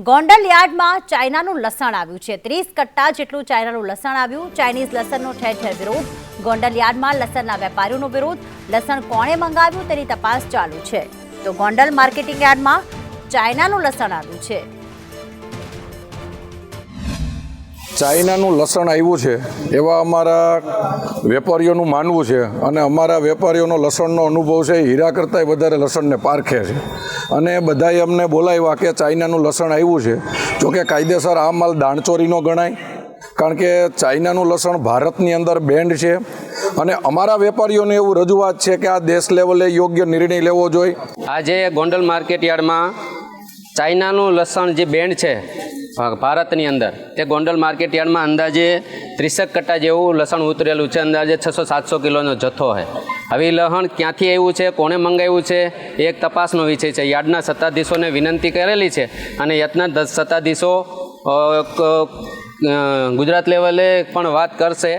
ગોંડલ યાર્ડમાં ચાઇનાનું લસણ આવ્યું છે. ત્રીસ કટ્ટા જેટલું ચાઇનાનું લસણ આવ્યું. ચાઇનીઝ લસણનો ઠેર ઠેર વિરોધ. ગોંડલ યાર્ડમાં લસણના વેપારીઓનો વિરોધ. લસણ કોણે મંગાવ્યું તેની તપાસ ચાલુ છે. તો ગોંડલ માર્કેટિંગ યાર્ડમાં ચાઇનાનું લસણ આવ્યું છે. ચાઇનાનું લસણ આવ્યું છે, એવા અમારા વેપારીઓનું માનવું છે અને અમારા વેપારીઓનો લસણનો અનુભવ છે, હીરા કરતાંય વધારે લસણને પારખે છે. અને બધાએ અમને બોલાવ્યા કે ચાઇનાનું લસણ આવ્યું છે. જોકે કાયદેસર આ માલ દાણચોરીનો ગણાય, કારણ કે ચાઇનાનું લસણ ભારતની અંદર બેન્ડ છે. અને અમારા વેપારીઓને એવું રજૂઆત છે કે આ દેશ લેવલે યોગ્ય નિર્ણય લેવો જોઈએ. આજે ગોંડલ માર્કેટ યાર્ડમાં ચાઇનાનું લસણ જે બેન્ડ છે ભારતની અંદર. તે ગોંડલ માર્કેટ યાર્ડમાં અંદાજે ત્રીસેક કટ્ટા જેવું લસણ ઉતરેલું છે. અંદાજે છસો સાતસો કિલોનો જથ્થો છે હવે લહણ ક્યાંથી આવ્યું છે? કોણે મંગાવ્યું છે? એ એક તપાસનો વિષય છે. યાર્ડના સત્તાધીશોને વિનંતી કરેલી છે અને યાર્ડના સત્તાધીશો ગુજરાત લેવલે પણ વાત કરશે.